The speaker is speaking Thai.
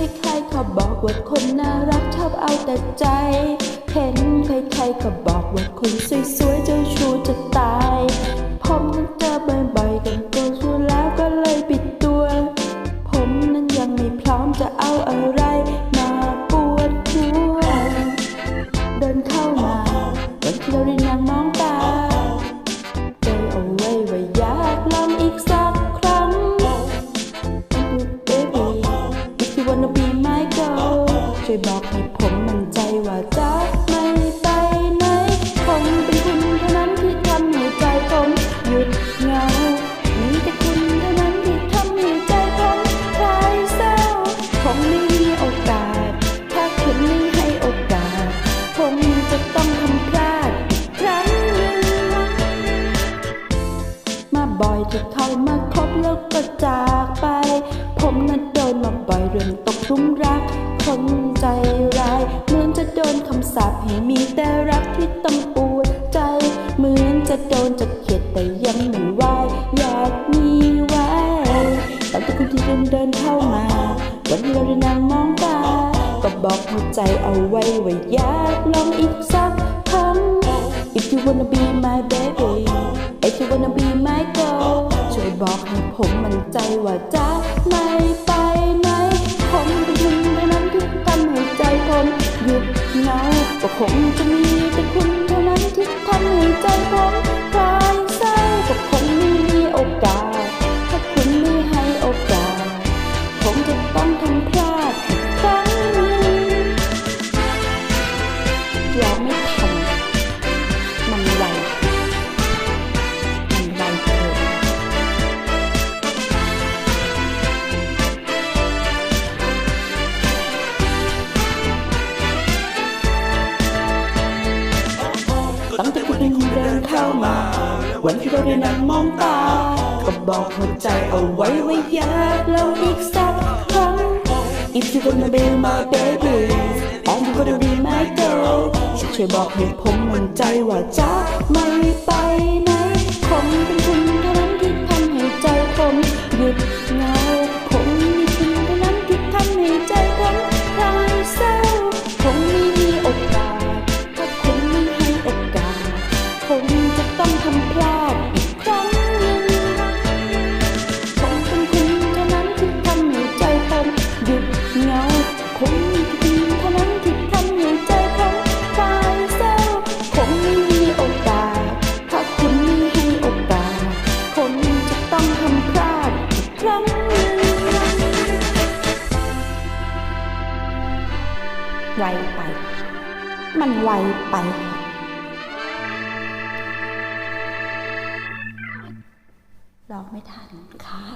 ใครๆก็บอกว่าคนน่ารักชอบเอาแต่ใจ เห็นใครๆก็บอกว่าคนสวยๆเจ้าชู้จะตายผมนั้น ช่วยบอกให้ผมมั่นใจว่าจะไม่ไปไหน ผมเป็นคุณเท่านั้นที่ทำให้ใจผมหยุดเหงามีแต่คุณเท่านั้นที่ทำให้ใจผมคลายเศร้า ผมไม่มีโอกาส ถ้าคุณไม่ให้โอกาส ผมจะต้องทำพลาดอีกครั้งหนึ่งมาบ่อยที่เขามาคบแล้วก็จากาปให้มีแต่รักที่ต้องปวดใจ เหมือนจะโดนจะเข็ดแต่ยังไม่ไหวอยากมีไว้ตั้งแต่คุณที่เดินเดินเข้ามา วันที่เราได้นั่งมองตา ก็บอกหัวใจเอาไว้ว่าอยากลองอีกสักครั้ง If you wanna be my baby If you wanna be my girl ช่วยบอกให้ผมมั่นใจว่าจะไม่ เข้ามา วันที่เราได้นั่งมองตา ก็บอกหัวใจเอาไว้ว่าอยากลองอีกสักครั้ง If you wanna be my baby and you wanna be my girl ช่วยบอกให้ผมมั่นใจว่าจะไม่ไปไหนผมเป็นคุณเท่านั้นที่ทำให้ใจผมหยุดงา ไวไป มันไวไปลองไม่ทันค่ะ